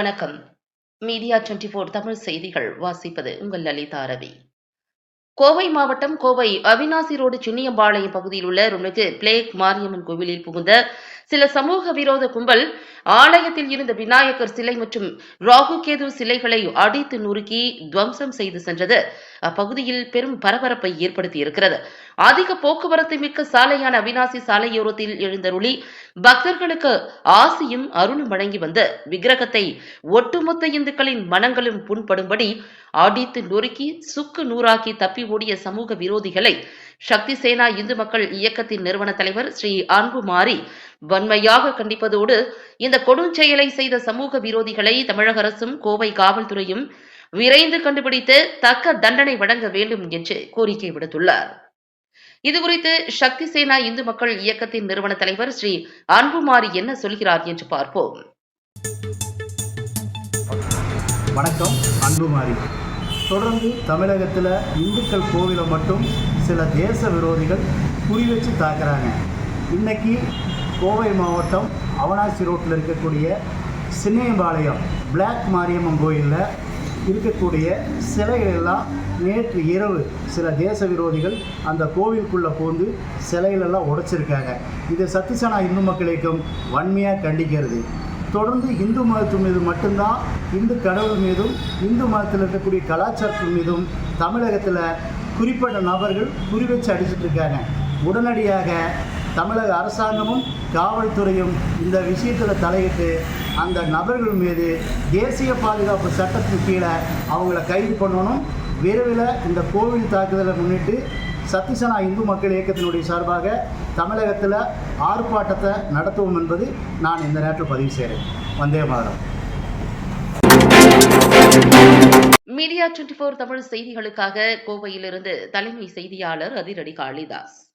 வணக்கம். Media twenty four Tamil செய்திகள் வாசிப்பது உங்கள் லலிதா ரவி. கோவை மாவட்டம் கோவை அவினாசி ரோடு சின்னியம்பாளையம் பகுதியில் உள்ள அருள்மிகு பிளேக் மாரியம்மன் கோவிலில் புகுந்த சில சமூக விரோத கும்பல் ஆலயத்தில் இருந்த விநாயகர் சிலை மற்றும் ராகு கேது சிலைகளை அடித்து நுறுக்கி துவம்சம் செய்து சென்றது. அப்பகுதியில் பெரும் பரபரப்பை ஏற்படுத்தியிருக்கிறது அதிக போக்குவரத்து மிக்க சாலையான அவினாசி சாலையோரத்தில் எழுந்தருளி பக்தர்களுக்கு ஆசியும் அருளும் வழங்கி வந்த விக்கிரகத்தை ஒட்டுமொத்த இந்துக்களின் மனங்களும் புண்படும்படி அடித்து நொறுக்கி சுக்கு நூறாக்கி தப்பி ஓடிய சமூக விரோதிகளை சக்தி சேனா இந்து மக்கள் இயக்கத்தின் நிறுவன தலைவர் ஸ்ரீ அன்புமாரி வன்மையாக கண்டிப்பதோடு இந்த கொடுஞ்செயலை செய்த சமூக விரோதிகளை தமிழக அரசும் கோவை காவல்துறையும் விரைந்து கண்டுபிடித்து தக்க தண்டனை வழங்க வேண்டும் என்று கோரிக்கை விடுத்துள்ளார். இதுகுறித்து சக்தி சேனா இந்து மக்கள் இயக்கத்தின் நிறுவன தலைவர் ஸ்ரீ அன்புமாரி என்ன சொல்கிறார் என்று பார்ப்போம். வணக்கம் அன்புமாரி. தொடர்ந்து தமிழகத்தில் இந்துக்கள் கோவிலை மட்டும் சில தேச விரோதிகள் குறி வச்சு தாக்குறாங்க. இன்னைக்கு கோவை மாவட்டம் அவனாசி ரோட்டில் இருக்கக்கூடிய சின்னையம்பாளையம் பிளாக் மாரியம்மன் கோயிலில் இருக்கக்கூடிய சிலைகள் எல்லாம் நேற்று இரவு சில தேச விரோதிகள் அந்த கோவிலுக்குள்ளே போந்து சிலைகளெல்லாம் உடைச்சிருக்காங்க. இதை சத்திசனா இந்து மக்கள் இயக்கம் வன்மையாக கண்டிக்கிறது. தொடர்ந்து இந்து மதத்து மீது மட்டும்தான் இந்து கடவுள் மீதும் இந்து மதத்தில் இருக்கக்கூடிய கலாச்சாரத்தின் மீதும் தமிழகத்தில் குறிப்பிட்ட நபர்கள் குறி வச்சு அடிச்சிட்டு இருக்காங்க. உடனடியாக தமிழக அரசாங்கமும் காவல்துறையும் இந்த விஷயத்தில் தலையிட்டு அந்த நபர்கள் மீது தேசிய பாதுகாப்பு சட்டத்தின் கீழே அவங்கள கைது பண்ணணும். விரைவில் இந்த கோவில் தாக்குதலை முன்னிட்டு சத்திசனா இந்து மக்கள் இயக்கத்தினுடைய சார்பாக தமிழகத்தில் ஆர்ப்பாட்டத்தை நடத்துவோம் என்பது நான் இந்த நேரத்தில் பதிவு செய்கிறேன் வந்தே மாதம் மீடியா டுவெண்டி ஃபோர் தமிழ் செய்திகளுக்காக கோவையிலிருந்து தலைமை செய்தியாளர் அதிரடி காளிதாஸ்.